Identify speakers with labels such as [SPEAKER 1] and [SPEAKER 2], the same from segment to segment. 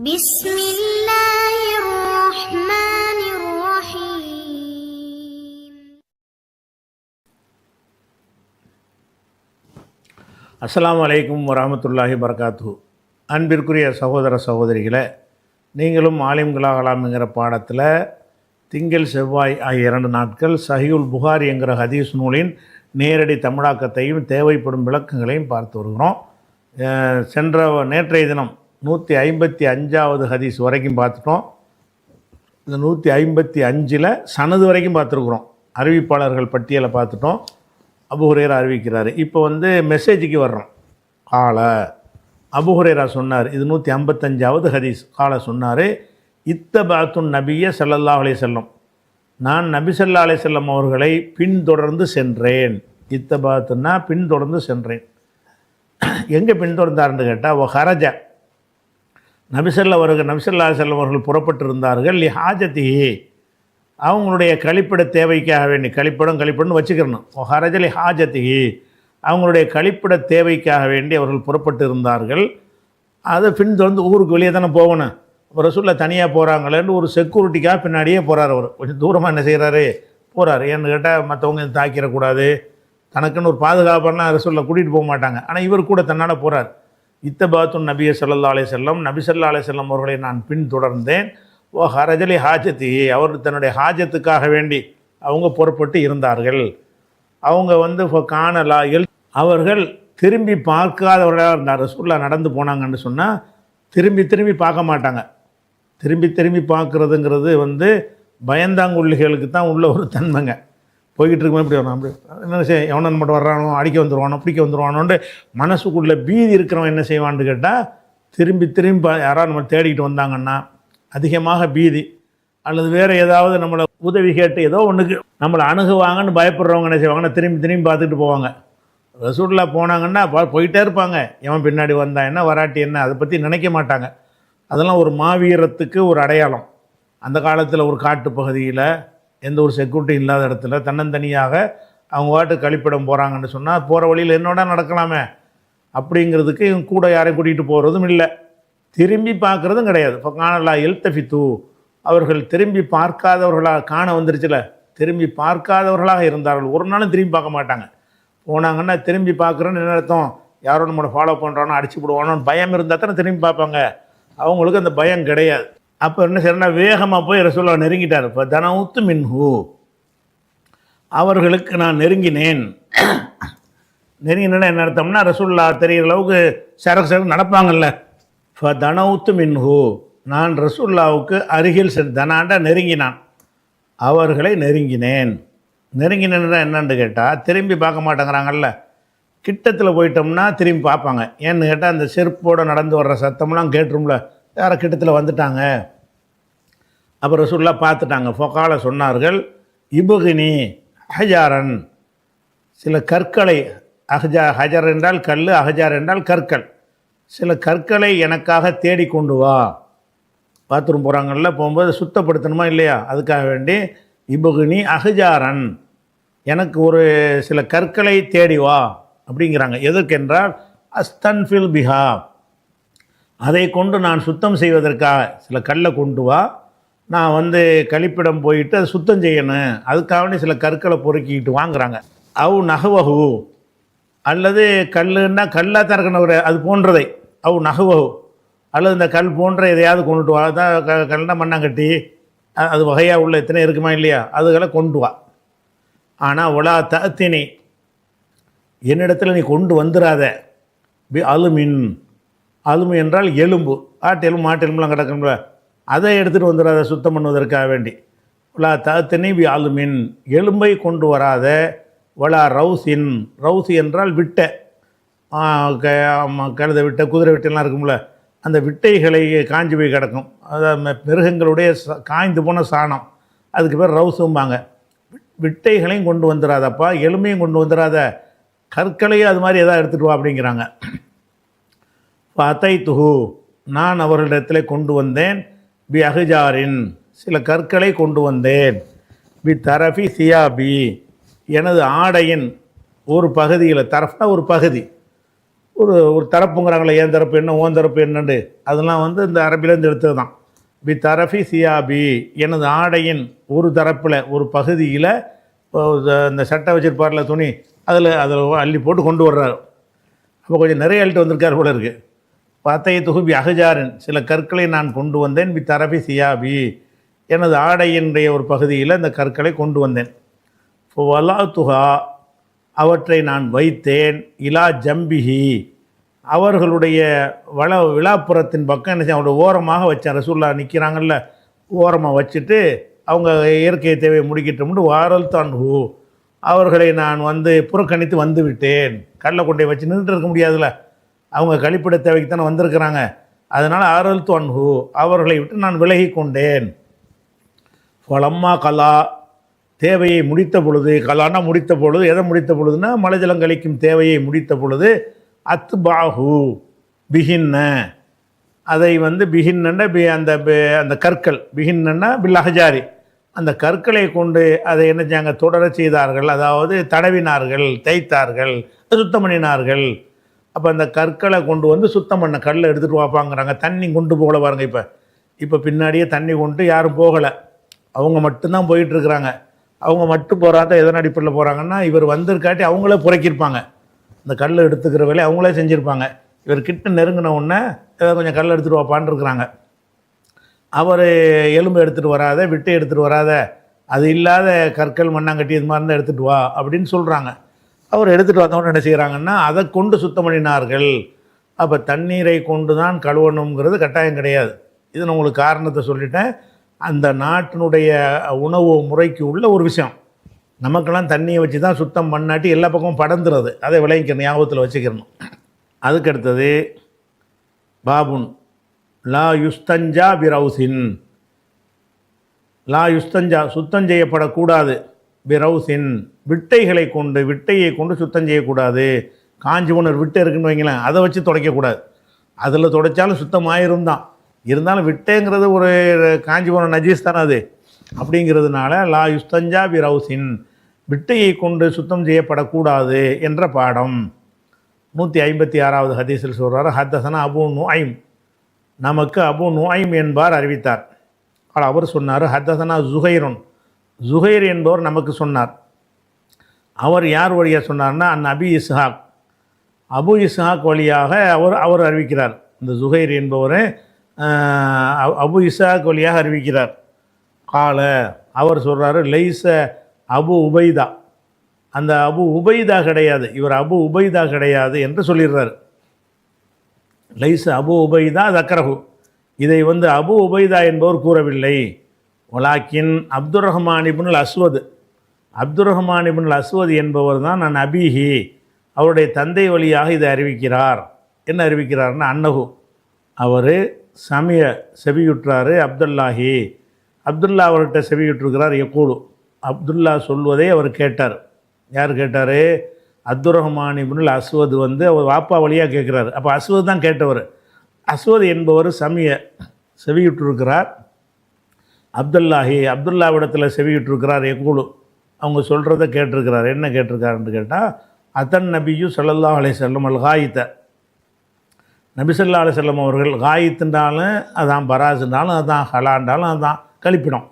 [SPEAKER 1] بسم الله الرحمن الرحيم
[SPEAKER 2] அஸ்ஸலாமு அலைக்கும் வரஹமத்துல்லாஹி வரகாத்து அன்பிற்குரிய சகோதர சகோதரிகளே நீங்களும் ஆலிம்களாகலாம்ங்கிற பாடத்தில் திங்கள் செவ்வாய் ஆகிய இரண்டு நாட்கள் சஹியுல் புகாரி என்கிற ஹதீஸ் நூலின் நேரடி தமிழாக்கத்தையும் தேவைப்படும் விளக்கங்களையும் பார்த்து வருகிறோம் அஹ் சென்ற நேற்றைய தினம் நூற்றி ஐம்பத்தி அஞ்சாவது ஹதீஸ் வரைக்கும் பார்த்துட்டோம். இந்த நூற்றி ஐம்பத்தி அஞ்சில் சனது வரைக்கும் பார்த்துருக்குறோம். அறிவிப்பாளர்கள் பட்டியலை பார்த்துட்டோம். அபு ஹுரேரா அறிவிக்கிறார். இப்போ வந்து மெசேஜுக்கு வர்றோம். கால. அபு ஹுரேரா சொன்னார் இது நூற்றி ஐம்பத்தஞ்சாவது ஹதீஸ். கால சொன்னார் இத்தபாத்துன் நபிய ஸல்லல்லாஹு அலைஹி செல்லம் நான் நபி சல்லா அலே செல்லம் அவர்களை பின்தொடர்ந்து சென்றேன். இத்தபாத்துன்னா பின்தொடர்ந்து சென்றேன். எங்கே பின்தொடர்ந்தார்னு கேட்டால் ஓ ஹரஜா நபிசல்ல அவர்கள் நபிசல்லா செல்லம் அவர்கள் புறப்பட்டிருந்தார்கள். லி ஹாஜத்தி அவங்களுடைய கழிப்பிட தேவைக்காக வேண்டி கழிப்பிடம் கழிப்பிடம்னு வச்சுக்கிறணும். ஹரஜலி ஹாஜத்தி அவங்களுடைய கழிப்பிட தேவைக்காக வேண்டி அவர்கள் புறப்பட்டு இருந்தார்கள் அதை பின்தொடர்ந்து ஊருக்கு வெளியே தானே போகணும். இப்போ ரசூலில் தனியாக போகிறாங்களேன்னு ஒரு செக்யூரிட்டிக்காக பின்னாடியே போகிறார் அவர். கொஞ்சம் தூரமாக என்ன செய்கிறாரு போகிறார் ஏன்னு கேட்டால் மற்றவங்க இதை தாக்கிடக்கூடாது. தனக்குன்னு ஒரு பாதுகாப்பெல்லாம் ரசூலில் கூட்டிகிட்டு போக மாட்டாங்க. ஆனால் இவர் கூட தன்னால் போகிறார் இத்தபாத்துன் நபிய ஸல்லல்லாஹு அலே செல்லம் நபி ஸல்லல்லாஹு அலைஹி செல்லம் அவர்களை நான் பின்தொடர்ந்தேன். ஓ ஹரஜலி ஹாஜத்தி அவர் தன்னுடைய ஹாஜத்துக்காக வேண்டி அவங்க புறப்பட்டு இருந்தார்கள். அவங்க வந்து இப்போ காணலா அவர்கள் திரும்பி பார்க்காதவர்களாக இருந்தார். ரசூல்லா நடந்து போனாங்கன்னு சொன்னால் திரும்பி திரும்பி பார்க்க மாட்டாங்க. திரும்பி திரும்பி பார்க்குறதுங்கிறது வந்து பயந்தாங்குள்ளிகளுக்கு தான் உள்ள ஒரு தன்மைங்க. போய்கிட்டு இருக்கும்போது இப்படி வரணும் அப்படி என்ன செய்ய எவனன் மட்டும் வர்றானோ அடிக்க வந்துடுவானோ பிடிக்க வந்துடுவானோன்ட்டு மனசுக்குள்ளே பீதி இருக்கிறவன் என்ன செய்வான்னு கேட்டால் திரும்பி திரும்பி யாராவது நம்ம தேடிக்கிட்டு வந்தாங்கன்னா அதிகமாக பீதி. அல்லது வேறு ஏதாவது நம்மளை உதவி கேட்டு ஏதோ ஒன்றுக்கு நம்மளை அணுகுவாங்கன்னு பயப்படுறவங்க என்ன செய்வாங்கன்னா திரும்பி திரும்பி பார்த்துட்டு போவாங்க. ரசூல்லா போனாங்கன்னா போயிட்டே இருப்பாங்க. எவன் பின்னாடி வந்தான் என்ன வராட்டி என்ன அதை பற்றி நினைக்க மாட்டாங்க. அதெல்லாம் ஒரு மாவீரத்துக்கு ஒரு அடையாளம். அந்த காலத்தில் ஒரு காட்டு பகுதியில் எந்த ஒரு செக்யூரிட்டி இல்லாத இடத்துல தன்னந்தனியாக அவங்க வாட்டு கழிப்பிடம் போகிறாங்கன்னு சொன்னால் போகிற வழியில் என்னோட நடக்கலாமே. அப்படிங்கிறதுக்கு இவங்க கூட யாரையும் கூட்டிகிட்டு போகிறதும் இல்லை. திரும்பி பார்க்குறதும் கிடையாது. இப்போ காணலா எல்தஃபித்து அவர்கள் திரும்பி பார்க்காதவர்களாக காண வந்துருச்சுல. திரும்பி பார்க்காதவர்களாக இருந்தார்கள். ஒரு நாளும் திரும்பி பார்க்க மாட்டாங்க. போனாங்கன்னா திரும்பி பார்க்குறோன்னு என்ன அர்த்தம்? யாரோ நம்மளை ஃபாலோ பண்ணுறானோ அடிச்சு விடுவானோன்னு பயம் இருந்தால் தானே திரும்பி பார்ப்பாங்க. அவங்களுக்கு அந்த பயம் கிடையாது. அப்போ என்ன செய்யறா வேகமாக போய் ரசூல்லா நெருங்கிட்டார். இப்போ தனவுத்து மின்ஹு. அவர்களுக்கு நான் நெருங்கினேன். நெருங்கினா என்ன அர்த்தம்னா ரசூல்லா தெரிகிற அளவுக்கு சரக்கு சரக்கு நடப்பாங்கல்ல. இப்போ தனவுத்து மின்ஹு. நான் ரசூல்லாவுக்கு அருகில் சென்று தனாண்டா நெருங்கினான். அவர்களை நெருங்கினேன். நெருங்கினேன்னா என்னன்னு கேட்டால் திரும்பி பார்க்க மாட்டேங்கிறாங்கல்ல. கிட்டத்தில் போயிட்டோம்னா திரும்பி பார்ப்பாங்க. ஏன்னு கேட்டால் அந்த செருப்போடு நடந்து வர்ற சத்தம்லாம் கேட்டுரும்ல. யாரோ கிட்டத்தில் வந்துட்டாங்க. அப்போ ரசூல்லா பார்த்துட்டாங்க. ஃபொக்கால சொன்னார்கள் இபுகினி ஹஜாரன் சில கற்களை அஹஜா ஹஜர் என்றால் கல் அஹஜார் என்றால் கற்கள். சில கற்களை எனக்காக தேடி கொண்டு வா. பாத்ரூம் போகிறாங்கல்ல போகும்போது சுத்தப்படுத்தணுமா இல்லையா? அதுக்காக வேண்டி இபுகினி அஹஜாரன். எனக்கு ஒரு சில கற்களை தேடி வா அப்படிங்கிறாங்க. எதற்கென்றால் அஸ்தன்ஃபில் பிஹா. அதை கொண்டு நான் சுத்தம் செய்வதற்காக சில கல்லை கொண்டு வா. நான் வந்து கழிப்பிடம் போயிட்டு அதை சுத்தம் செய்யணும். அதுக்காக சில கற்களை பொறுக்கிக்கிட்டு வாங்குறாங்க. அவு நகவகு. அல்லது கல்லுன்னா கல்லாக திறக்கணவர் அது போன்றதை. அவு நகவகு. அல்லது இந்த கல் போன்ற எதையாவது கொண்டுட்டு வா. அதான் க கல்னா மண்ணாங்கட்டி. அது வகையாக உள்ள எத்தனை இருக்குமா இல்லையா? அதுகளை கொண்டு வா. ஆனால் உலா தத்தினி என்னிடத்தில் நீ கொண்டு வந்துடாத பி அலுமின். அலுமி என்றால் எலும்பு. ஆட்டெலும் மாட்டெலும்புலாம் மாட்டு கிடக்கும்ல. அதை எடுத்துகிட்டு வந்துடாத சுத்தம் பண்ணுவதற்காக வேண்டி. வலா தத்தினை பி அலுமின் எலும்பை கொண்டு வராத வலா ரவுசின். ரவுசி என்றால் விட்டை. கழுத விட்டை குதிரை விட்டெல்லாம் இருக்கும்ல. அந்த விட்டைகளை காஞ்சி போய் கிடக்கும். அதாவது மிருகங்களுடைய காய்ந்து போன சாணம். அதுக்கு பேர் ரவுசும்பாங்க. விட்டைகளையும் கொண்டு வந்துடாதப்பா எலும்பையும் கொண்டு வந்துடாத. கற்களையும் அது மாதிரி எதாவது எடுத்துகிட்டு வா அப்படிங்கிறாங்க. ஃபத்தை துகு நான் அவர்களிடத்தில் கொண்டு வந்தேன். பி அஹுஜாரின் சில கற்களை கொண்டு வந்தேன். பி தரஃபி சியாபி. எனது ஆடையின் ஒரு பகுதியில் தரஃப்னா ஒரு பகுதி. ஒரு ஒரு தரப்புங்கிறாங்களே ஏன் தரப்பு என்ன ஓன் தரப்பு என்னண்டு? அதெல்லாம் வந்து இந்த அரபிலேருந்து எடுத்தது தான் பி தரஃபி சியாபி. எனது ஆடையின் ஒரு தரப்பில் ஒரு பகுதியில் இந்த சட்டை வச்சிருப்பார்ல துணி அதில் அதில் அள்ளி போட்டு கொண்டு வர்றாரு. அப்போ கொஞ்சம் நிறைய அள்ளிட்டு வந்திருக்கார் போல இருக்குது பத்தைய தொகுப்பி அகஜாரின் சில கற்களை நான் கொண்டு வந்தேன் பி தரபி சியாபி. எனது ஆடையினுடைய ஒரு பகுதியில் இந்த கற்களை கொண்டு வந்தேன். வலா துஹா அவற்றை நான் வைத்தேன் இலா ஜம்பிஹி. அவர்களுடைய வள விழாப்புறத்தின் பக்கம் என்ன செய்ய ஓரமாக வச்சேன். ரசூல்லா நிற்கிறாங்கல்ல ஓரமாக வச்சுட்டு அவங்க இயற்கை தேவையை முடிக்கிட்டோம்னு வாரல் தான் ஹூ அவர்களை நான் வந்து புறக்கணித்து வந்துவிட்டேன் கல்லை கொண்டே வச்சு நின்றுட்டு இருக்க முடியாதுல்ல. அவங்க கழிப்பிட தேவைக்கு தானே வந்திருக்கிறாங்க. அதனால் ஆரல் தொன்ஹு அவர்களை விட்டு நான் விலகி கொண்டேன். ஃபலம்மா கலா தேவையை முடித்த பொழுது கலானா முடித்த பொழுது எதை முடித்த பொழுதுனா மலைஜலம் கழிக்கும் தேவையை முடித்த பொழுது அத்து பாஹு பிகின்ன அதை வந்து பிகின்னன்னா பி அந்த அந்த கற்கள் பிகின்னா பில்லஹஜாரி அந்த கற்களை கொண்டு அதை என்ன செஞ்சாங்க தொடர செய்தார்கள். அதாவது தடவினார்கள் தேய்த்தார்கள் சுத்தம் பண்ணினார்கள். அப்போ அந்த கற்களை கொண்டு வந்து சுத்தம் பண்ண கல்லை எடுத்துகிட்டு வாப்பாங்கிறாங்க. தண்ணி கொண்டு போகல பாருங்கள் இப்போ. இப்போ பின்னாடியே தண்ணி கொண்டு யாரும் போகலை. அவங்க மட்டும்தான் போயிட்டுருக்குறாங்க. அவங்க மட்டும் போகிறாங்க எதன் அடிப்படையில் போகிறாங்கன்னா இவர் வந்திருக்காட்டி அவங்களே புறக்கியிருப்பாங்க இந்த கல் எடுத்துக்கிற வேலையை அவங்களே செஞ்சுருப்பாங்க. இவர் கிட்ட நெருங்கின உடனே ஏதாவது கொஞ்சம் கல் எடுத்துகிட்டு வாப்பான்னு இருக்கிறாங்க அவர் எலும்பு எடுத்துகிட்டு வராத விட்டை எடுத்துகிட்டு வராத அது இல்லாத கற்கள் மண்ணாங்கட்டி இது மாதிரி இருந்தால் எடுத்துகிட்டு வா அப்படின்னு சொல்கிறாங்க அவர் எடுத்துகிட்டு வந்தவொடனே என்ன செய்கிறாங்கன்னா அதை கொண்டு சுத்தம் பண்ணினார்கள் அப்போ தண்ணீரை கொண்டு தான் கழுவணுங்கிறது கட்டாயம் கிடையாது. இது நான் உங்களுக்கு காரணத்தை சொல்லிட்டேன். அந்த நாட்டினுடைய உணவு முறைக்கு உள்ள ஒரு விஷயம். நமக்கெல்லாம் தண்ணியை வச்சு தான் சுத்தம் பண்ணாட்டி எல்லா பக்கமும் படந்துறது அதை விளைவிக்கணும் ஞாபகத்தில் வச்சுக்கிறணும். அதுக்கு அடுத்தது பாபுன் லா யுஸ்தஞ்சா பிரவுசின் லா யுஸ்தஞ்சா சுத்தம் செய்யப்படக்கூடாது. பிரவுசின் விட்டைகளை கொண்டு விட்டையை கொண்டு சுத்தம் செய்யக்கூடாது. காஞ்சி உணர் விட்டை இருக்குன்னு வைங்களேன் அதை வச்சு துடைக்கக்கூடாது. அதில் துடைச்சாலும் சுத்தமாயிரும் தான் இருந்தாலும் விட்டைங்கிறது ஒரு காஞ்சி போன நஜீஸ் தானே அது. அப்படிங்கிறதுனால லா யுஸ்தஞ்சா பிரவுசின் விட்டையை கொண்டு சுத்தம் செய்யப்படக்கூடாது என்ற பாடம். நூற்றி ஐம்பத்தி ஆறாவது ஹதீஸில் சொல்கிறார் ஹத்தசனா அபு நுஐம். நமக்கு அபு நுஐம் என்பார் அறிவித்தார். அவர் சொன்னார் ஹத்தசனா ஜுஹைரன். ஜுஹைர் என்பவர் நமக்கு சொன்னார். அவர் யார் வழியாக சொன்னார்னா அந் அபி இஸ்ஹாக். அபு இஸ்ஹாக் வழியாக அவர் அவர் அறிவிக்கிறார். இந்த ஜுஹைர் என்பவரை அபு இஸ்ஹாக் வழியாக அறிவிக்கிறார். கால அவர் சொல்கிறாரு லைச அபு உபைதா. அந்த அபு உபைதா கிடையாது. இவர் அபு உபைதா கிடையாது என்று சொல்லிடுறாரு. லைஸ் அபு உபைதா தக்கரஹு. இதை வந்து அபு உபைதா என்பவர் கூறவில்லை. வலாக்கின் அப்துர் ரஹ்மான் இபுனுல் அஸ்வது. அப்துர் ரஹ்மான் இபுனுல் அஸ்வது என்பவர் தான் நான் அபிஹி. அவருடைய தந்தை வழியாக இதை அறிவிக்கிறார். என்ன அறிவிக்கிறார்னா அன்னகு அவர் சமய செவியுற்றாரு அப்துல்லாஹி. அப்துல்லா அவர்கிட்ட செவியுற்றிருக்கிறார் எக்கூடு அப்துல்லா சொல்வதை அவர் கேட்டார். யார் கேட்டார்? அப்துர் ரஹ்மான் இபுனுல் அஸ்வது வந்து அவர் வாப்பா வழியாக கேட்குறாரு. அப்போ அஸ்வது தான் கேட்டவர். அஸ்வது என்பவர் சமய செவியுற்றிருக்கிறார். அப்துல்லாஹி அப்துல்லாவிடத்தில் செவியிட்டிருக்கிறார் எக்குழு அவங்க சொல்கிறத கேட்டிருக்கிறார். என்ன கேட்டிருக்காருன்னு கேட்டால் அத்தன் நபியு ஸல்லல்லாஹு அலை செல்லம் அல் காயித்த. நபிசல்லா ஸல்லல்லாஹு செல்லம் அவர்கள் காயித்துன்றாலும் அதான் பராசுன்றாலும் அதான் ஹலான்றாலும் அதான் கழிப்பிடம்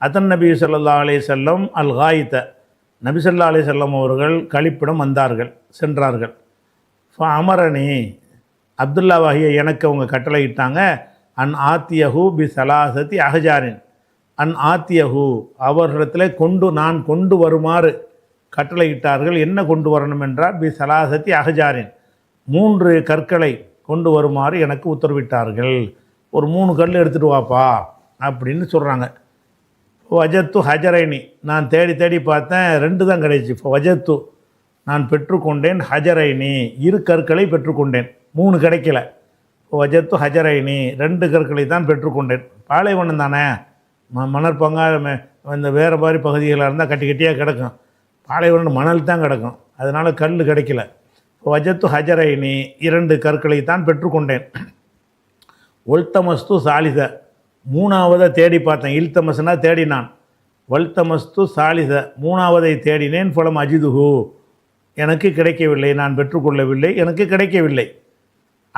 [SPEAKER 2] அத்தன் நபி ஸல்லல்லாஹு அலே செல்லம் அல் காயித்த. நபிசல்லா ஸல்லல்லாஹு செல்லம் அவர்கள் கழிப்பிடம் வந்தார்கள் சென்றார்கள். ஃப அமரணி அப்துல்லாவாகிய எனக்கு அவங்க கட்டளையிட்டாங்க அன் ஆத்தியஹூ பி சலாசத்தி அஹஜாரின். அன் ஆத்தியஹு அவர்களிடத்தில் கொண்டு நான் கொண்டு வருமாறு கட்டளையிட்டார்கள். என்ன கொண்டு வரணும் என்றால் பி சலாசத்தி அஹஜாரின் மூன்று கற்களை கொண்டு வருமாறு எனக்கு உத்தரவிட்டார்கள். ஒரு மூணு கல் எடுத்துகிட்டு வாப்பா அப்படின்னு சொல்கிறாங்க வஜத்து ஹஜரைனி நான் தேடி தேடி பார்த்தேன் ரெண்டு தான் கிடைச்சி. இப்போ வஜத்து நான் பெற்றுக்கொண்டேன் ஹஜரைனி இரு கற்களை பெற்றுக்கொண்டேன். மூணு கிடைக்கல. வஜத்து ஹஜரைனி ரெண்டு கற்களை தான் பெற்றுக்கொண்டேன். பாலைவனம் தானே? ம மணற்பங்கா இந்த வேறு மாதிரி பகுதிகளாக இருந்தால் கட்டி கட்டியாக கிடக்கும். பாலைவனம் மணல் தான் கிடக்கும். அதனால் கல் கிடைக்கல. வஜத்து ஹஜரைனி இரண்டு கற்களை தான் பெற்றுக்கொண்டேன் ஒல்தமஸ்து சாலித. மூணாவதை தேடி பார்த்தேன். இல்தமஸ்னா தேடினான். வல்தமஸ்து சாலித. மூணாவதை தேடினேன். பலம் அஜிதுகு எனக்கு கிடைக்கவில்லை. நான் பெற்றுக்கொள்ளவில்லை எனக்கு கிடைக்கவில்லை.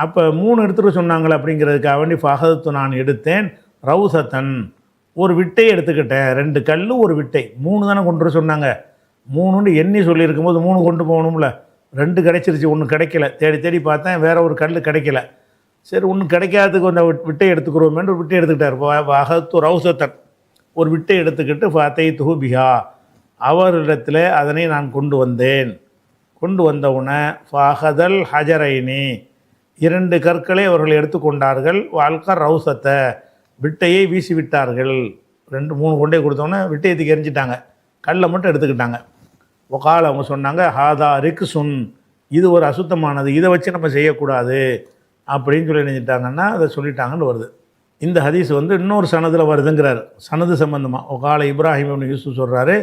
[SPEAKER 2] அப்போ மூணு எடுத்துகிட்டு சொன்னாங்களே அப்படிங்கிறதுக்காக வேண்டி ஃபகதத்து நான் எடுத்தேன். ரவுசத்தன் ஒரு விட்டை எடுத்துக்கிட்டேன். ரெண்டு கல் ஒரு விட்டை. மூணு தானே கொண்டு வர சொன்னாங்க. மூணுன்னு எண்ணி சொல்லியிருக்கும் போது மூணு கொண்டு போகணும்ல. ரெண்டு கிடைச்சிருச்சு ஒன்று கிடைக்கல. தேடி தேடி பார்த்தேன் வேற ஒரு கல் கிடைக்கல. சரி ஒன்று கிடைக்காததுக்கு அந்த விட்டை எடுத்துக்கிறோமேன்னு ஒரு விட்டை எடுத்துக்கிட்டார். அகத்து ரவுசத்தன் ஒரு விட்டை எடுத்துக்கிட்டு ஃபத்தை துஹுபிஹா அவரிடத்தில் அதனை நான் கொண்டு வந்தேன். கொண்டு வந்தவுடனே ஃபஹதல் ஹஜரைனி. இரண்டு கற்களை அவர்கள் எடுத்துக்கொண்டார்கள். வாழ்க்கை ரவுசத்தை விட்டையை வீசி விட்டார்கள் ரெண்டு மூணு கொண்டே கொடுத்தோன்னே விட்டையை எரிஞ்சிட்டாங்க கல்லை மட்டும் எடுத்துக்கிட்டாங்க. ஒக்கால் அவங்க சொன்னாங்க ஹாதா ரிக்கு சுன் இது ஒரு அசுத்தமானது. இதை வச்சு நம்ம செய்யக்கூடாது. அப்படின்னு சொல்லி நினைச்சிட்டாங்கன்னா அதை சொல்லிட்டாங்கன்னு வருது. இந்த ஹதீஸ் வந்து இன்னொரு சனதில் வருதுங்கிறார். சனது சம்பந்தமாக ஒகால இப்ராஹிம் இப்னு யூசுப் சொல்கிறாரு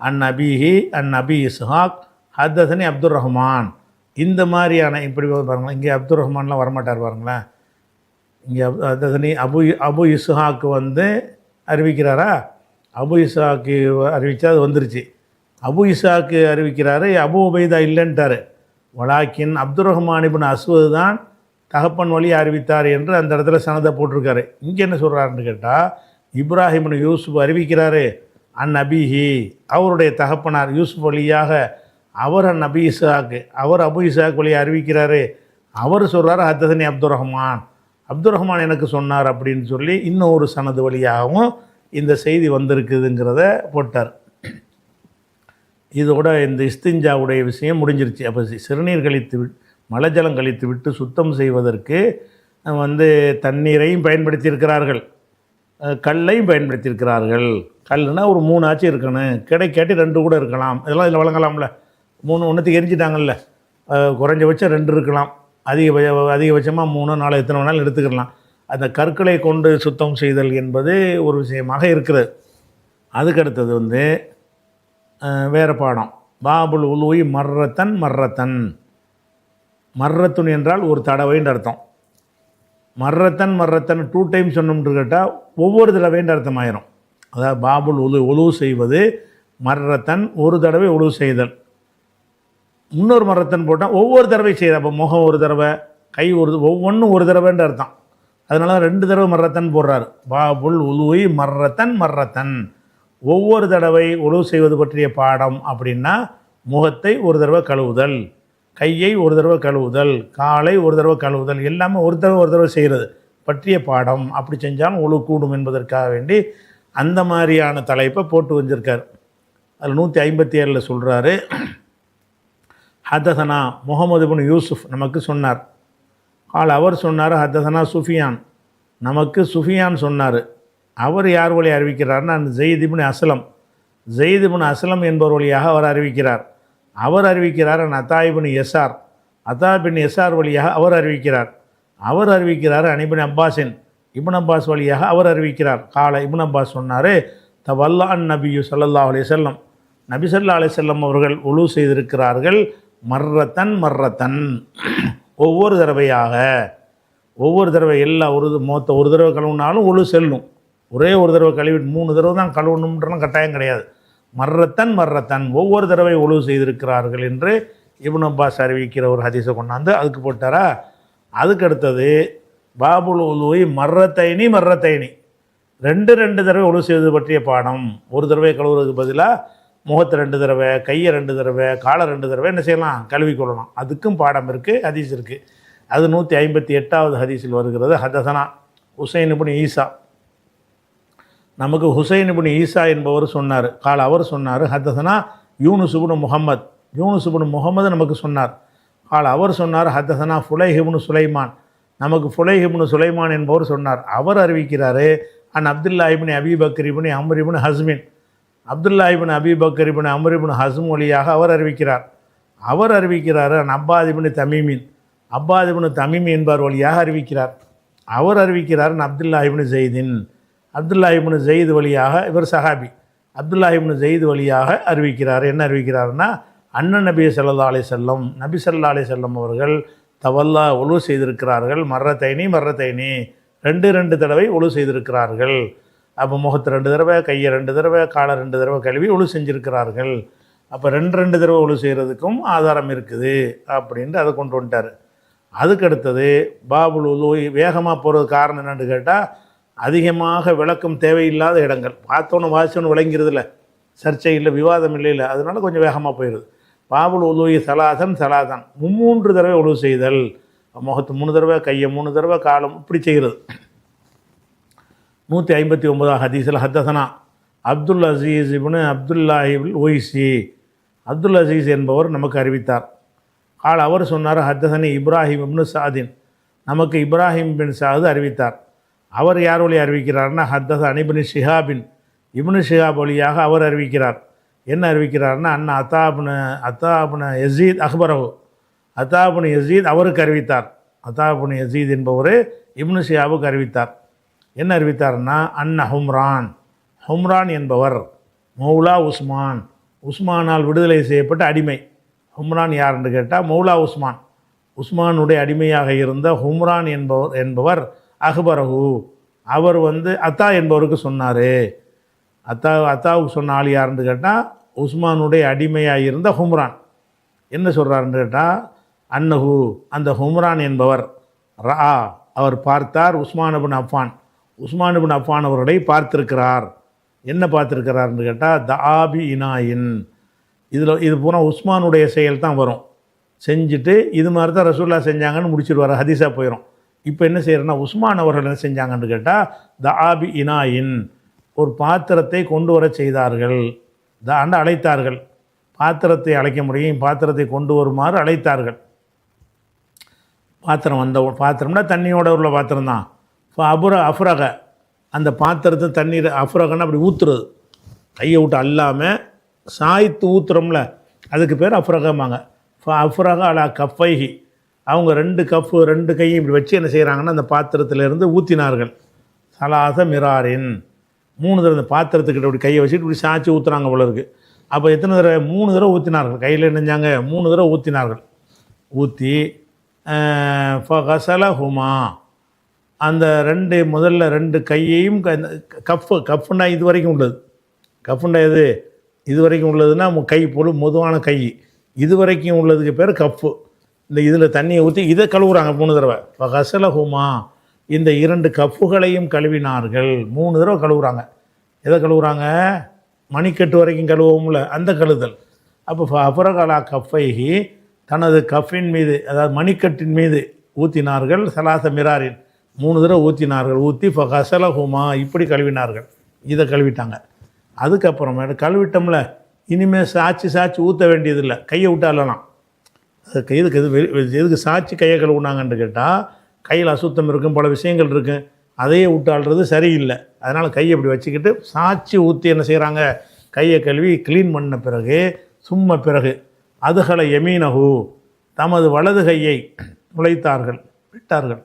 [SPEAKER 2] அன் அபிஹி அன் அபி இஸ்ஹாக் ஹத்தசனி அப்துல் ரஹ்மான் இந்த மாதிரியான இப்படி பாருங்களேன் இங்கே அப்துல் ரஹ்மான்லாம் வரமாட்டார் பாருங்களேன். இங்கே அத்தனி அபு அபு இஸ்ஹாக்கு வந்து அறிவிக்கிறாரா? அபு இஸ்ஹாக்கு அறிவித்தா அது வந்துருச்சு. அபு இசாக்கு அறிவிக்கிறாரு அபு உபைதா இல்லைன்ட்டாரு. வலாக்கின் அப்துல் ரஹ்மான் இப்னு அஸ்வது தான் தகப்பன் வழி அறிவித்தார் என்று அந்த இடத்துல சனதை போட்டிருக்காரு. இங்கே என்ன சொல்கிறாருன்னு கேட்டால் இப்ராஹிம் யூசுப் அறிவிக்கிறாரு அன் நபிஹி அவருடைய தகப்பனார் யூசுப் வழியாக அவர் அன் நபி இசாக்கு அவர் அபு இசாக் வழியை அறிவிக்கிறாரு. அவர் சொல்கிறாரு ஹத்தசனி அப்துல் ரஹ்மான் அப்துல் ரஹ்மான் எனக்கு சொன்னார் அப்படின்னு சொல்லி இன்னொரு சனது வழியாகவும் இந்த செய்தி வந்திருக்குதுங்கிறத போட்டார். இதோட இந்த இஸ்திஞ்சாவுடைய விஷயம் முடிஞ்சிருச்சு. அப்போ சிறுநீர் கழித்து விட் மலஜலம் கழித்து விட்டு சுத்தம் செய்வதற்கு வந்து தண்ணீரையும் பயன்படுத்தியிருக்கிறார்கள். கல்லையும் பயன்படுத்தியிருக்கிறார்கள். கல்லுனா ஒரு மூணு ஆச்சு இருக்கணும். கிடைக்காட்டி ரெண்டு கூட இருக்கலாம். இதெல்லாம் இதில் வழங்கலாம்ல. மூணு ஒன்றுத்துக்கு எரிஞ்சிட்டாங்கல்ல. குறைஞ்சபட்சம் ரெண்டு இருக்கலாம். அதிகபட்ச அதிகபட்சமாக மூணு நாலு எத்தனை வேணாலும் எடுத்துக்கலாம். அந்த கற்களை கொண்டு சுத்தம் செய்தல் என்பது ஒரு விஷயமாக இருக்கிறது. அதுக்கடுத்தது வந்து வேறு பாடம். பாபுல் உலுவை மர்ரத்தன் மர்ரத்தன். மர்ரத்துன் என்றால் ஒரு தடவைன்ற அர்த்தம். மர்ரத்தன் மர்ரத்தன் டூ டைம் சொன்னோம்னு கேட்டால் ஒவ்வொரு தடவைன்ற அர்த்தம் ஆயிரும் அதாவது பாபுல் உலு உழுவு செய்வது மர்ரத்தன் ஒரு தடவை உழுவு செய்தல். இன்னொரு மரத்தன் போட்டால் ஒவ்வொரு தடவை செய்கிற அப்போ முகம் ஒரு தடவை கை ஒரு ஒவ்வொன்றும் ஒரு தடவைன்ற அர்த்தம். அதனால தான் ரெண்டு தடவை மர்ரத்தன் வா பாபுல் உலுவை மர்ரத்தன் மர்ரத்தன் ஒவ்வொரு தடவை உழவு செய்வது பற்றிய பாடம் அப்படின்னா முகத்தை ஒரு தடவை கழுவுதல் கையை ஒரு தடவை கழுவுதல் காலை ஒரு தடவை கழுவுதல் எல்லாமே ஒரு தடவை ஒரு தடவை செய்கிறது பற்றிய பாடம். அப்படி செஞ்சாலும் ஒழு கூடும் என்பதற்காக வேண்டி அந்த மாதிரியான தலைப்பை போட்டு வந்திருக்கார். அதில் நூற்றி ஐம்பத்தி ஏழில் சொல்கிறாரு ஹத்தசனா முகமது பின் யூசுஃப் நமக்கு சொன்னார். ஆள் அவர் சொன்னார் ஹத்தசனா சுஃபியான். நமக்கு சுஃபியான் சொன்னார். அவர் யார் வழி அறிவிக்கிறார்னா அந்த ஜெயித் அசலம் அஸ்லம். அசலம் என்பவர் வழியாக அவர் அறிவிக்கிறார். அவர் அறிவிக்கிறார் அத்தாயிபின் எஸ்ஆர் அத்தாபின் எஸ்ஆர் வழியாக அவர் அறிவிக்கிறார். அவர் அறிவிக்கிறார் அனிபின் அப்பாஸின். இபின் அப்பாஸ் வழியாக அவர் அறிவிக்கிறார். கால இபின் அப்பாஸ் சொன்னார் அன் நபியு ஸல்லல்லாஹு அலி செல்லம் நபி சல்லா அலி செல்லம் அவர்கள் உழு செய்திருக்கிறார்கள். மர்ரத்தன் மர்ரத்தன் ஒவ்வொரு தடவையாக ஒவ்வொரு தடவை எல்லா ஒரு மொத்த ஒரு தடவை கழுவுனாலும் ஒழு செல்லும். ஒரே ஒரு தடவை கழுவிட்டு மூணு தடவை தான் கழுவணுன்றலாம் கட்டாயம் கிடையாது. மர்ரத்தன் மர்ரத்தன் ஒவ்வொரு தடவை ஒழு செய்திருக்கிறார்கள் என்று இப்னு அப்பாஸ் அறிவிக்கிற ஒரு ஹதீஸை கொண்டாந்து அதுக்கு போட்டாரா? அதுக்கு அடுத்தது பாபுல் உலுவை மர்ரத்தைனி மர்ரத்தைனி ரெண்டு ரெண்டு தடவை ஒழு செய்வது பற்றிய பாடம். ஒரு தடவை கழுவுறதுக்கு பதிலாக முகத்தை ரெண்டு தடவை கையை ரெண்டு தடவை காலை ரெண்டு தடவை என்ன செய்யலாம்? கழுவி கொள்ளலாம். அதுக்கும் பாடம் இருக்குது ஹதீஸ் இருக்குது அது நூற்றி ஐம்பத்தி எட்டாவது ஹதீஸில் வருகிறது. ஹதசனா ஹுசைன் இப்படி ஈசா. நமக்கு ஹுசைன் இப்னு ஈசா என்பவர் சொன்னார். கால அவர் சொன்னார் ஹத்தசனா யூனுசுபுனு இப்னு யூனுசுபுனு யூனுஸ் முகமது நமக்கு சொன்னார். கால அவர் சொன்னார் ஹத்தசனா ஃபுலைஹிபுனு சுலைமான். நமக்கு ஃபுலைஹ் சுலைமான் என்பவர் சொன்னார். அவர் அறிவிக்கிறாரு அன் அப்துல்லா அபி Bakr ibn ஹஸ்மின். Abdullah ibn Abi Bakr ibn அமரிபின் ஹசும் வழியாக அவர் அறிவிக்கிறார். அவர் அறிவிக்கிறார் an Abbad Ibn தமீமின். Abbad Tamim வழியாக அறிவிக்கிறார். அவர் அறிவிக்கிறார் அப்துல்லா இபின் ஜெயிதின். அப்துல்லா இபின் ஜெயித் வழியாக இவர் சஹாபி. அப்துல்லா இபின் ஜெயித் வழியாக அறிவிக்கிறார். என்ன அறிவிக்கிறாருன்னா அண்ணன் நபி சல்லா அலி செல்லம் நபி சல்லா அலி செல்லம் அவர்கள் தவல்லா ஒழு செய்திருக்கிறார்கள். மர்ரத்தைனி மர்ரத்தைனி. ரெண்டு ரெண்டு தடவை ஒழு செய்திருக்கிறார்கள். அப்போ முகத்து ரெண்டு தடவை கையை ரெண்டு தடவை காலை ரெண்டு தடவை கழுவி ஒழு செஞ்சுருக்கிறார்கள். அப்போ ரெண்டு ரெண்டு தடவை ஒழு செய்கிறதுக்கும் ஆதாரம் இருக்குது அப்படின்ட்டு அதை கொண்டு வந்துட்டார். அதுக்கடுத்தது பாபுல் உலு வேகமாக போகிறது காரணம் என்னென்னு கேட்டால் அதிகமாக விளக்கம் தேவையில்லாத இடங்கள். பார்த்தோன்னு வாசிச்சோன்னு விளங்கிறதில்ல. சர்ச்சை இல்லை விவாதம் இல்லை இல்லை. அதனால கொஞ்சம் வேகமாக போயிடுது பாபுல் உலூயி சலாதன் சலாதன் மும்மூன்று தடவை உழு செய்தல். முகத்து மூணு தடவை கையை மூணு தடவை காலம் இப்படி செய்கிறது. நூற்றி ஐம்பத்தி ஒன்பதாம் ஹதீஸில் ஹத்தசனா அப்துல் அசீஸ் இப்னு அப்துல்லாஹிபில் ஒய்சி அப்துல் அசீஸ் என்பவர் நமக்கு அறிவித்தார். ஆள் அவர் சொன்னார் ஹத்தசனி இப்ராஹிம் இப்னு சாதின். நமக்கு இப்ராஹிம் பின் சாது அறிவித்தார். அவர் யார் வழி அறிவிக்கிறார்னா ஹத்தச அனிபின் ஷிஹாபின். இப்னு ஷிஹாப் வழியாக அவர் அறிவிக்கிறார். என்ன அறிவிக்கிறார்னா அண்ணா அத்தாபுன அத்தாபுன யசீத் அக்பரவு அத்தாபுன் யசீத் அவருக்கு அறிவித்தார். அத்தாபுன் யசீத் என்பவர் இப்னு ஷிஹாபுக்கு அறிவித்தார். என்ன அறிவித்தார்னா அன்ன ஹும்ரான். ஹும்ரான் என்பவர் மௌலா உஸ்மான். உஸ்மானால் விடுதலை செய்யப்பட்ட அடிமை. ஹும்ரான் யார் என்று கேட்டால் மௌலா உஸ்மான். உஸ்மானுடைய அடிமையாக இருந்த ஹும்ரான் என்பவர் என்பவர் அக்பரஹு. அவர் வந்து அத்தா என்பவருக்கு சொன்னார். அத்தா அத்தாவுக்கு சொன்ன ஆள் யாருன்னு கேட்டால் உஸ்மானுடைய அடிமையாக இருந்த ஹும்ரான். என்ன சொல்கிறாருன்னு கேட்டால் அன்னஹு. அந்த ஹும்ரான் என்பவர் ரா அவர் பார்த்தார் உஸ்மான் அபின் அஃபான். உஸ்மான் பின் அஃபான் அவர்களை பார்த்திருக்கிறார். என்ன பார்த்துருக்கிறார்னு கேட்டால் தாபி இனாயின். இதில் இது பூரா உஸ்மானுடைய செயல் தான் வரும். செஞ்சுட்டு இது மாதிரி தான் ரசூல்லா செஞ்சாங்கன்னு முடிச்சிடுவார் ஹதீஸாக போயிடும் இப்போ என்ன செய்கிறேன்னா உஸ்மான் அவர்கள் என்ன செஞ்சாங்கன்னு கேட்டால் தாபி இனாயின். ஒரு பாத்திரத்தை கொண்டு வர செய்தார்கள். தாண்ட அழைத்தார்கள். பாத்திரத்தை அழைக்க முடியும் பாத்திரத்தை கொண்டு வருமாறு அழைத்தார்கள். பாத்திரம் வந்த பாத்திரம்னா தண்ணியோட உள்ள பாத்திரம் தான் இப்போ அபுர அஃப்ரக. அந்த பாத்திரத்தை தண்ணீர் அஃப்ரகன்னு அப்படி ஊற்றுறது கையை விட்டு அல்லாமல் சாய்த்து ஊற்றுறோம்ல அதுக்கு பேர் அஃப்ரகம்பாங்க. இப்போ அஃப்ரக அலா கஃபைஹி. அவங்க ரெண்டு கஃப்பு ரெண்டு கையும் இப்படி வச்சு என்ன செய்கிறாங்கன்னா அந்த பாத்திரத்திலேருந்து ஊற்றினார்கள் சலாச மிராரின். மூணு தடவை அந்த பாத்திரத்துக்கிட்ட இப்படி கையை வச்சுட்டு இப்படி சாய்ச்சி ஊற்றுறாங்க போல இருக்குது அப்போ எத்தனை தடவை? மூணு தடவை ஊற்றினார்கள் கையில் நினைஞ்சாங்க மூணு தடவை ஊற்றினார்கள் ஊற்றி ஃபகசல ஹுமா அந்த ரெண்டு முதல்ல ரெண்டு கையையும் க- கஃப்பு கஃப்புண்டா இது வரைக்கும் உள்ளது. கஃப்புண்டா எது? இது வரைக்கும் உள்ளதுன்னா கை பொழு பொதுவான கை. இது வரைக்கும் உள்ளதுக்கு பேர் கஃப்பு இந்த இதில் தண்ணியை ஊற்றி இதை கழுவுறாங்க மூணு தடவை. ஃபகசல ஹுமா இந்த இரண்டு கஃப்புகளையும் கழுவினார்கள். மூணு தடவை கழுவுறாங்க. எதை கழுவுறாங்க? மணிக்கட்டு வரைக்கும் கழுவோம்ல அந்த கழுதல். அப்போ அபரகலா கஃப்பைகி தனது கஃபின் மீது அதாவது மணிக்கட்டின் மீது ஊற்றினார்கள் சலாச மிராரின் மூணு தடவை ஊற்றினார்கள் ஊற்றி இப்போ கசலகுமா இப்படி கழுவினார்கள். இதை கழுவிட்டாங்க. அதுக்கப்புறமேட்டு கழுவிட்டோம்ல. இனிமேல் சாட்சி சாட்சி ஊற்ற வேண்டியதில்லை. கையை விட்டாலாம் அதுக்கு எதுக்கு எது வெ- எதுக்கு சாட்சி கையை கழுவுனாங்கன்னு கேட்டால் கையில் அசுத்தம் இருக்கும் பல விஷயங்கள் இருக்கும் அதையே விட்டாள்றது சரியில்லை. அதனால் கையை இப்படி வச்சுக்கிட்டு சாட்சி ஊற்றி என்ன செய்கிறாங்க கையை கழுவி க்ளீன் பண்ண பிறகு சும்மா பிறகு அதுகளை எமீனகு தமது வலது கையை நுழைத்தார்கள் விட்டார்கள்.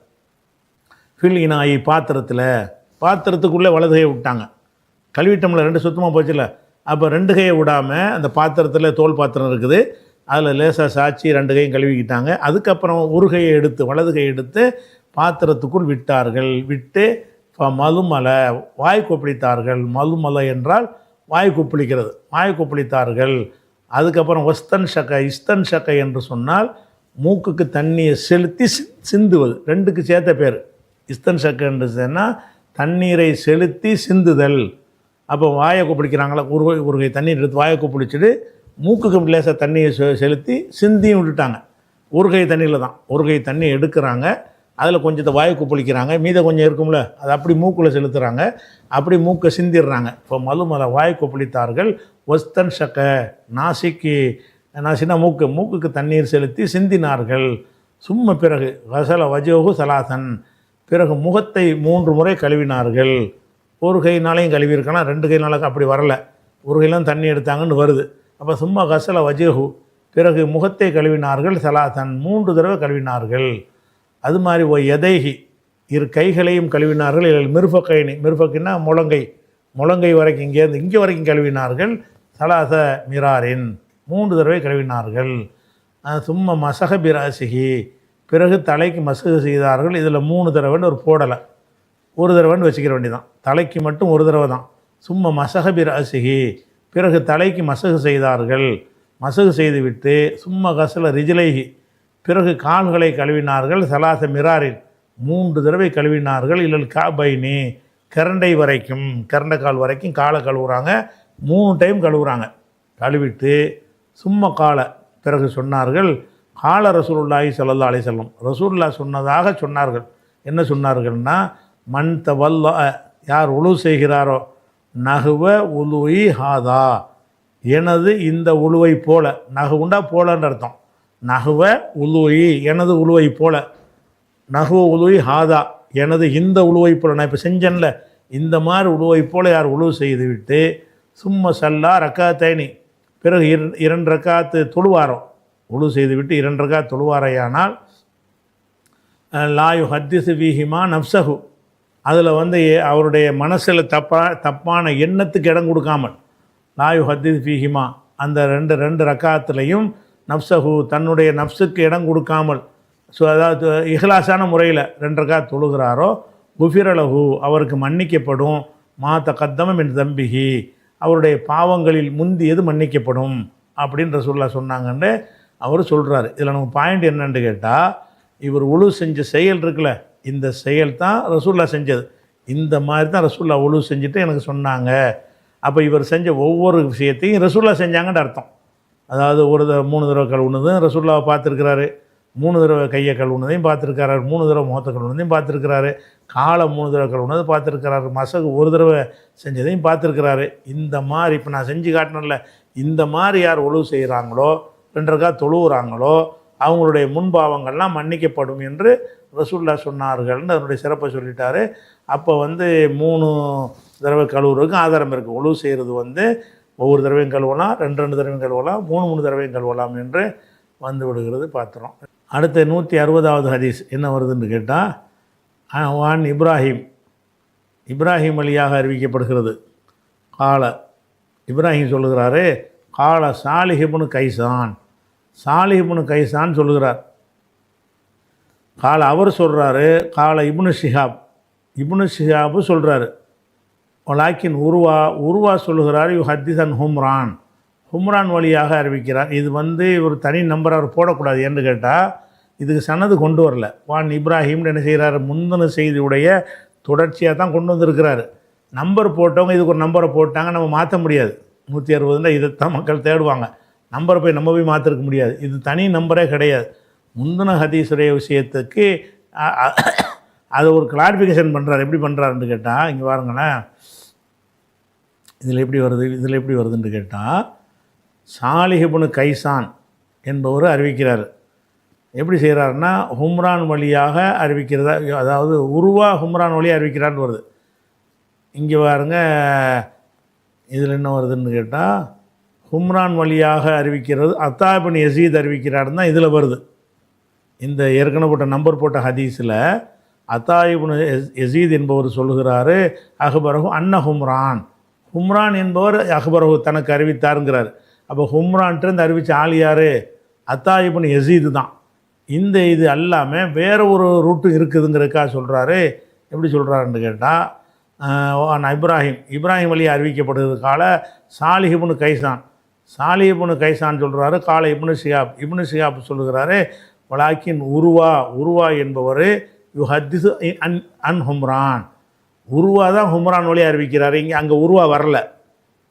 [SPEAKER 2] ஃபீல்டினாயி பாத்திரத்தில் பாத்திரத்துக்குள்ளே வலது கையை விட்டாங்க. கழுவிட்டோம்ல ரெண்டு சுத்தமாக போச்சுல. அப்போ ரெண்டு கையை விடாமல் அந்த பாத்திரத்தில் தோல் பாத்திரம் இருக்குது. அதில் லேசாக சாச்சி ரெண்டு கையும் கழுவிக்கிட்டாங்க. அதுக்கப்புறம் ஒரு கையை எடுத்து வலது கையை எடுத்து பாத்திரத்துக்குள் விட்டார்கள். விட்டு இப்போ மதுமலை வாய் கொப்பளித்தார்கள். மதுமலை என்றால் வாய் கொப்பளிக்கிறது. வாய் கொப்பளித்தார்கள். அதுக்கப்புறம் ஒஸ்தன் ஷக்கை இஸ்தன் சக்கை என்று சொன்னால் மூக்குக்கு தண்ணியை செலுத்தி சி- சிந்துவது. ரெண்டுக்கு சேர்த்த பேர். இஸ்தன் ஷக்கை என்று சொன்னால் தண்ணீரை செலுத்தி சிந்துதல். அப்போ வாயை கொப்பளிக்கிறாங்களா உருகை உருகை தண்ணீர் எடுத்து வாயை கொப்பளிச்சுட்டு மூக்குக்கு லேசாக தண்ணியை செ செலுத்தி சிந்தியும் விட்டுட்டாங்க. உருகை தண்ணியில் தான். உருகை தண்ணி எடுக்கிறாங்க. அதில் கொஞ்சத்தை வாயை கொப்பளிக்கிறாங்க மீத கொஞ்சம் இருக்கும்ல அது அப்படி மூக்கில் செலுத்துகிறாங்க அப்படி மூக்கை சிந்திடுறாங்க. இப்போ மலுமலை வாயை கொப்பளித்தார்கள் ஒஸ்தன் சக்க நாசிக்கு நாசினா மூக்கு மூக்குக்கு தண்ணீர் செலுத்தி சிந்தினார்கள். சும்ம பிறகு வசல வஜோகு சலாசன். பிறகு முகத்தை மூன்று முறை கழுவினார்கள். ஒரு கைனாலையும் கழுவியிருக்கலாம் ரெண்டு கைனால அப்படி வரல. ஒரு கையிலாம் தண்ணி எடுத்தாங்கன்னு வருது. அப்போ சும்மா கசல வஜேஹு. பிறகு முகத்தை கழுவினார்கள் சலாசன் மூன்று தடவை கழுவினார்கள். அது மாதிரி ஓ எதைகி இரு கைகளையும் கழுவினார்கள். இல்லை மிருஃபக்கைனி மிருஃபக்கின்னா முழங்கை. முழங்கை வரைக்கும் இங்கேருந்து இங்கே வரைக்கும் கழுவினார்கள் சலாச மிராரின். மூன்று தடவை கழுவினார்கள். சும்மா மசக பிராசிகி பிறகு தலைக்கு மசகு செய்தார்கள். இதில் மூணு தடவைன்னு ஒரு போடலை. ஒரு தடவைன்னு வச்சுக்கிற வேண்டியதான் தலைக்கு மட்டும் ஒரு தடவை தான். சும்மா மசக பிராசிகி பிறகு தலைக்கு மசகு செய்தார்கள். மசகு செய்துவிட்டு சும்மா கசல ரிஜிலைகி. பிறகு கால்களை கழுவினார்கள். சலாச மிராரின் மூன்று தடவை கழுவினார்கள். இல்லை காபைனி. கரண்டை வரைக்கும் கரண்டை கால் வரைக்கும் காலை கழுவுறாங்க. மூணு டைம் கழுவுறாங்க. கழுவிட்டு சும்மா காலை பிறகு சொன்னார்கள். கால ரசூலுல்லாஹி சல்லா அலி செல்லம் ரசூல்லா சொன்னதாக சொன்னார்கள். என்ன சொன்னார்கள்னா மண் தவல்ல யார் உழு செய்கிறாரோ நகுவ உலுவி ஹாதா. எனது இந்த உழுவை போல நகுண்டா போலன்னு அர்த்தம். நகுவ உலுவி எனது உழுவை போல. நகுவ உழுவை ஹாதா. எனது இந்த உழுவை போல நான் இப்போ செஞ்சேன்ல இந்த மாதிரி உழுவை போல யார் உழுவு செய்து விட்டு சும்மா சல்லா ரக்காத்தேனி. பிறகு இர இரண்டு ரக்காத்து தொழுவாரோ உழு செய்துவிட்டு இரண்டு தொழுவாரையானால் லாயு ஹத்திசு வீஹிமா நப்சகு அதில் வந்து அவருடைய மனசில் தப்பா தப்பான எண்ணத்துக்கு இடம் கொடுக்காமல் லாயு ஹத்திஸ் ஃபீஹிமா அந்த ரெண்டு ரெண்டு ரக்காத்துலேயும் நப்சகு தன்னுடைய நப்சுக்கு இடம் கொடுக்காமல் ஸோ அதாவது இஹ்லாசான முறையில் ரெண்டு ரக்காத் தொழுகிறாரோ குஃபிரலகு அவருக்கு மன்னிக்கப்படும். மா தகத்தமம் என் தம்பிகி அவருடைய பாவங்களில் முந்தியது மன்னிக்கப்படும் அப்படின்ற சொல்ல சொன்னாங்கன்னு அவர் சொல்கிறாரு இதில் நமக்கு பாயிண்ட் என்னன்னு கேட்டால் இவர் உழு செஞ்ச செயல் இருக்குல்ல இந்த செயல் தான் ரசூல்லா செஞ்சது. இந்த மாதிரி தான் ரசூல்லா உழு செஞ்சுட்டு எனக்கு சொன்னாங்க. அப்போ இவர் செஞ்ச ஒவ்வொரு விஷயத்தையும் ரசூல்லா செஞ்சாங்கன்னு அர்த்தம். அதாவது ஒரு தடவை மூணு தடவை கழுவுனதும் ரசூல்லாவை பார்த்துருக்கிறாரு. மூணு தடவை கையை கழுவுனதையும் பார்த்துருக்காரு மூணு தடவை முகத்தை கழுவுனதையும் பார்த்துருக்கிறாரு. காலை மூணு தடவை கழுவுனது பார்த்துருக்கிறாரு. மசகு ஒரு தடவை செஞ்சதையும் பார்த்துருக்கிறாரு. இந்த மாதிரி இப்போ நான் செஞ்சு காட்டினேன்ல இந்த மாதிரி யார் ஒழுவு செய்கிறாங்களோ ரெண்டரைக்கா தொழுகிறாங்களோ அவங்களுடைய முன்பாவங்கள்லாம் மன்னிக்கப்படும் என்று ரசூல்லா சொன்னார்கள்னு அதனுடைய சிறப்பை சொல்லிட்டாரு. அப்போ வந்து மூணு தடவை கழுவுறதுக்கும் ஆதாரம் இருக்குது உழுவு செய்கிறது வந்து ஒவ்வொரு தடவையும் கழுவலாம் ரெண்டு ரெண்டு தடவையும் கழுவலாம் மூணு மூணு தடவையும் கழுவலாம் என்று வந்து விடுகிறது பார்த்துறோம் அடுத்த நூற்றி அறுபதாவது ஹதீஸ் என்ன வருதுன்னு கேட்டால் வான் இப்ராஹிம். இப்ராஹிம் வழியாக அறிவிக்கப்படுகிறது. கால இப்ராஹிம் சொல்லுகிறாரு கால சாலிஹிபுனு கைசான். சாலிஹிபுனு கைசான் சொல்லுகிறார். கால அவர் சொல்கிறாரு கால இப்னு ஷிஹாப். இப்னு ஷிஹாபு சொல்கிறாரு ஒலாக்கின் உருவா உருவா சொல்லுகிறார் யு ஹத்திசன் ஹும்ரான். ஹும்ரான் வழியாக அறிவிக்கிறார். இது வந்து ஒரு தனி நம்பர் அவர் போடக்கூடாது என்று கேட்டால் இதுக்கு சனது கொண்டு வரல. வான் இப்ராஹிம்னு என்ன செய்கிறாரு? முந்தின செய்தியுடைய தொடர்ச்சியாக தான் கொண்டு வந்திருக்கிறாரு. நம்பர் போட்டவங்க இதுக்கு ஒரு நம்பரை போட்டாங்க நம்ம மாற்ற முடியாது. நூற்றி அறுபதுல இதைத்தான் மக்கள் தேடுவாங்க. நம்பரை போய் நம்ம போய் மாற்றிருக்க முடியாது. இது தனி நம்பரே கிடையாது. முந்தின ஹதீஸுடைய விஷயத்துக்கு அதை ஒரு கிளாரிஃபிகேஷன் பண்ணுறாரு எப்படி பண்ணுறாருன்னு கேட்டால் இங்கே பாருங்களேன். இதில் எப்படி வருது? இதில் எப்படி வருதுன்னு கேட்டால் சாலிஹிபுனு கைசான் என்பவர் அறிவிக்கிறார். எப்படி செய்கிறாருன்னா ஹும்ரான் வழியாக அறிவிக்கிறதா அதாவது உருவா ஹும்ரான் வழியாக அறிவிக்கிறான்னு வருது. இங்கே பாருங்க இதில் என்ன வருதுன்னு கேட்டால் ஹும்ரான் வழியாக அறிவிக்கிறது அத்தாபின் யசீத் அறிவிக்கிறாருன்னு தான் இதில் வருது. இந்த ஏற்கனவே போட்ட நம்பர் போட்ட ஹதீஸில் அத்தாயிபுன் யசீத் என்பவர் சொல்லுகிறாரு அஹ்பரகு அன்ன ஹும்ரான். ஹும்ரான் என்பவர் அஹ்பரகு தனக்கு அறிவித்தாருங்கிறார். அப்போ ஹும்ரான்ட்டு அறிவித்த ஆள் யார்? அத்தாயிபுன் யசீது தான். இந்த இது அல்லாமல் வேறு ஒரு ரூட்டு இருக்குதுங்கிறக்கா சொல்கிறாரு எப்படி சொல்கிறாருன்னு கேட்டால் இப்ராஹிம். இப்ராஹிம் வழி அறிவிக்கப்படுறது கால சாலிஹிபுனு கைசான். சாலிஹிபுனு கைசான் சொல்கிறாரு கால இப்னு ஷியாப் இப்னு ஷியாப் சொல்லுகிறாரு வலாக்கின் உருவா உருவா என்பவர் யு ஹத்திசு அன் அன் ஹும்ரான். உருவா தான் ஹும்ரான் வழி அறிவிக்கிறாரு. இங்கே அங்கே உருவா வரல.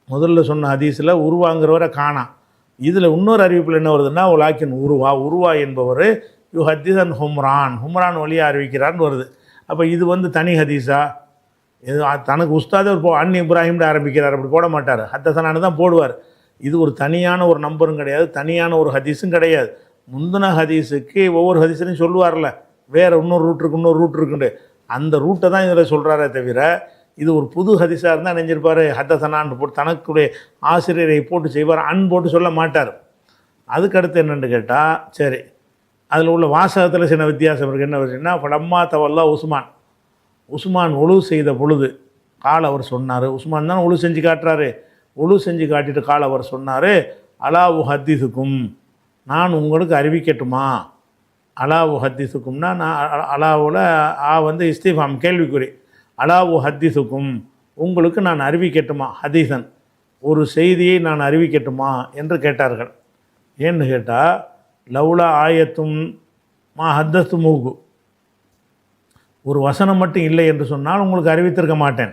[SPEAKER 2] முதல்ல சொன்ன ஹதீஸில் உருவாங்கிறவரை காணாம் இதில் இன்னொரு அறிவிப்பில் என்ன வருதுன்னா உலாக்கின் உருவா உருவா என்பவர் யு ஹத்திசன் ஹும்ரான். ஹும்ரான் வழியாக அறிவிக்கிறான்னு வருது. அப்போ இது வந்து தனி ஹதீஸா? இது தனக்கு உஸ்தாதே ஒரு அன் இப்ராஹிம்ட ஆரம்பிக்கிறார். அப்படி போட மாட்டார். ஹத்தசனானு தான் போடுவார். இது ஒரு தனியான ஒரு நம்பரும் கிடையாது. தனியான ஒரு ஹதீஸும் கிடையாது. முந்தின ஹதீஸுக்கு ஒவ்வொரு ஹதீஸ்லையும் சொல்லுவார்ல. வேறு இன்னொரு ரூட் இருக்கு இன்னொரு ரூட் இருக்குண்டு அந்த ரூட்டை தான் இதில் சொல்கிறாரே தவிர இது ஒரு புது ஹதீஸாக இருந்தால் நினைஞ்சிருப்பார் ஹத்தசனான்னு போட்டு தனக்குடைய ஆசிரியரை போட்டு செய்வார். அன் போட்டு சொல்ல மாட்டார். அதுக்கடுத்து என்னென்னு கேட்டால் சரி. அதில் உள்ள வாசகத்தில் சின்ன வித்தியாசம் இருக்குது என்ன விஷயம்னா படம்மா தவல்லா உஸ்மான். உஸ்மான் ஒழு செய்த பொழுது கால் அவர் சொன்னார். உஸ்மான் தான் ஒழு செஞ்சு காட்டுறாரு. ஒழு செஞ்சு காட்டிட்டு கால் அவர் சொன்னார் அலாவு ஹத்தீஸுக்கும் நான் உங்களுக்கு அறிவிக்கட்டுமா? அலாவு ஹத்தீஸுக்கும்னா நான் அ- ஆ வந்து இஸ்திஃபாம் கேள்விக்குறி. அலாவு ஹத்தீஸுக்கும் உங்களுக்கு நான் அறிவிக்கட்டுமா? ஹதீசன் ஒரு செய்தியை நான் அறிவிக்கட்டுமா? என்று கேட்டார்கள். ஏன்னு கேட்டால் லவ்லா ஆயத்தும் மா ஹத்தஸ்து மூகு ஒரு வசனம் மட்டும் இல்லை என்று சொன்னால் உங்களுக்கு அறிவித்திருக்க மாட்டேன்.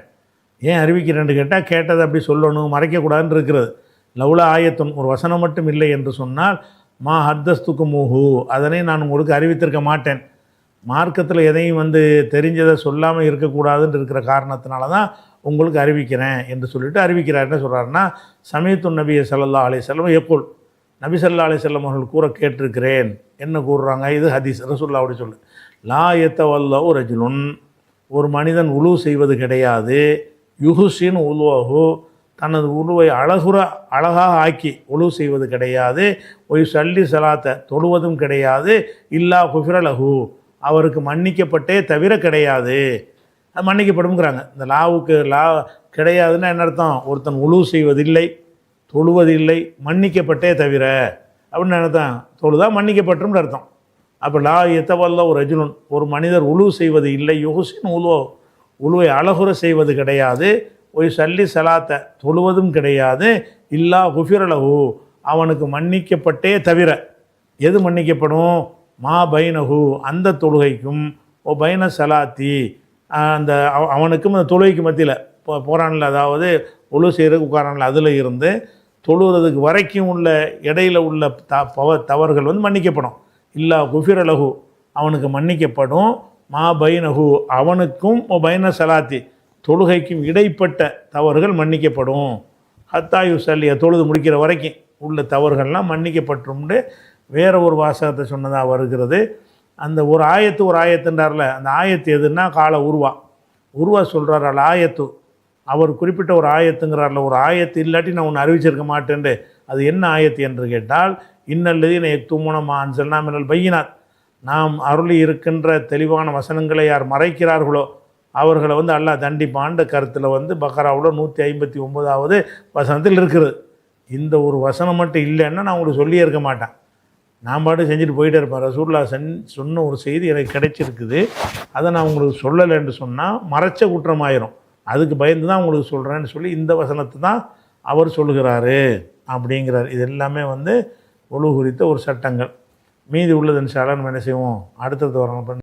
[SPEAKER 2] ஏன் அறிவிக்கிறேன்னு கேட்டால் கேட்டதை அப்படி சொல்லணும் மறைக்கக்கூடாதுன்னு இருக்கிறது. லவ்ல ஆயத்தும் ஒரு வசனம் மட்டும் இல்லை என்று சொன்னால் மா ஹத்தஸ்துக்கு மூஹு அதனை நான் உங்களுக்கு அறிவித்திருக்க மாட்டேன். மார்க்கத்தில் எதையும் வந்து தெரிஞ்சதை சொல்லாமல் இருக்கக்கூடாதுன்னு இருக்கிற காரணத்தினால தான் உங்களுக்கு அறிவிக்கிறேன் என்று சொல்லிட்டு அறிவிக்கிறார். என்ன சொல்கிறாருன்னா சமயத்து நபியை சல்லா அலி செல்லம் எப்போல் நபி சல்லா அலி செல்லம் அவர்கள் கூற கேட்டிருக்கிறேன். என்ன கூறுறாங்க? இது ஹதீஸ். ரசூல்லா அப்படி சொல்லு. லா எத்த ஒரு ரஜுலுன். ஒரு மனிதன் உழு செய்வது கிடையாது. யுஹுசின் உலுவஹு. தனது உழுவை அழகுற அழகாக ஆக்கி உழுவு செய்வது கிடையாது. ஒய் சல்லி சலாத்தை தொழுவதும் கிடையாது. இல்லா குஃபிரலகு அவருக்கு மன்னிக்கப்பட்டே தவிர கிடையாது. மன்னிக்கப்படும்ங்கிறாங்க. இந்த லாவுக்கு லா கிடையாதுன்னா என்ன அர்த்தம்? ஒருத்தன் உழு செய்வதில்லை தொழுவதில்லை மன்னிக்கப்பட்டே தவிர. அப்படின்னு அர்த்தம்? தொழுதா மன்னிக்கப்பட்டும்னு அர்த்தம். அப்போ லா எத்தவல்ல ஒரு ரஜுனன் ஒரு மனிதர் உழு செய்வது இல்லை. யுகுசின் உழுவோ உழுவை அழகுற செய்வது கிடையாது. ஒரு சல்லி சலாத்தை தொழுவதும் கிடையாது. இல்லா குஃபிரலஹு அவனுக்கு மன்னிக்கப்பட்டே தவிர எது மன்னிக்கப்படும்? மா பைனஹு அந்த தொழுகைக்கும் ஓ பைன சலாத்தி அந்த அவ- அவனுக்கும் அந்த தொழுகைக்கு மத்தியில் இப்போ போகிறான்ல அதாவது ஒழு செய்கிறதுக்கு உட்காரான்ல அதில் இருந்து தொழுகிறதுக்கு வரைக்கும் உள்ள இடையில உள்ள த பவ தவறுகள் வந்து மன்னிக்கப்படும். இல்லா குஃபிரலகு அவனுக்கு மன்னிக்கப்படும். மா பைனஹு. அவனுக்கும் பைன சலாத்தி. தொழுகைக்கும் இடைப்பட்ட தவறுகள் மன்னிக்கப்படும். ஹத்தாயு சல்லிய தொழுது முடிக்கிற வரைக்கும் உள்ள தவறுகள்லாம் மன்னிக்கப்பட்டும்னு வேற ஒரு வாசகத்தை சொன்னதாக வருகிறது. அந்த ஒரு ஆயத்து ஒரு ஆயத்துன்றார்ல அந்த ஆயத்து எதுன்னா கால உருவா. உருவா சொல்கிறார் அல்ல ஆயத்து. அவர் குறிப்பிட்ட ஒரு ஆயத்துங்கிறார்ல ஒரு ஆயத்து இல்லாட்டி நான் ஒன்று அறிவிச்சிருக்க மாட்டேன்ட்டு. அது என்ன ஆயத்து என்று கேட்டால் இன்னல்லதீன எக்துமூனமா அன்சல்னா மினல் பையினார் நாம் அருளி இருக்கின்ற தெளிவான வசனங்களை யார் மறைக்கிறார்களோ அவர்களை வந்து அல்லாஹ் தண்டிப்பான்ற கருத்தில் வந்து பக்ராவில் நூற்றி ஐம்பத்தி ஒம்போதாவது வசனத்தில் இருக்கிறது இந்த ஒரு வசனம் மட்டும் இல்லைன்னா நான் உங்களுக்கு சொல்லியே இருக்க மாட்டேன். நான் பாட்டு செஞ்சுட்டு போயிட்டே இருப்பேன். ரசூல்லா சென் சொன்ன ஒரு செய்தி எனக்கு கிடைச்சிருக்குது. அதை நான் உங்களுக்கு சொல்லலைன்னு சொன்னால் மறைச்ச குற்றமாயிரும். அதுக்கு பயந்து தான் உங்களுக்கு சொல்கிறேன்னு சொல்லி இந்த வசனத்தை தான் அவர் சொல்லுகிறாரு. அப்படிங்கிறார். இது எல்லாமே வந்து ஒழு குறித்த ஒரு சட்டங்கள். மீதி உள்ளது இன்ஷால்லா நம்ம என்ன செய்வோம்? அடுத்தது வரணும்.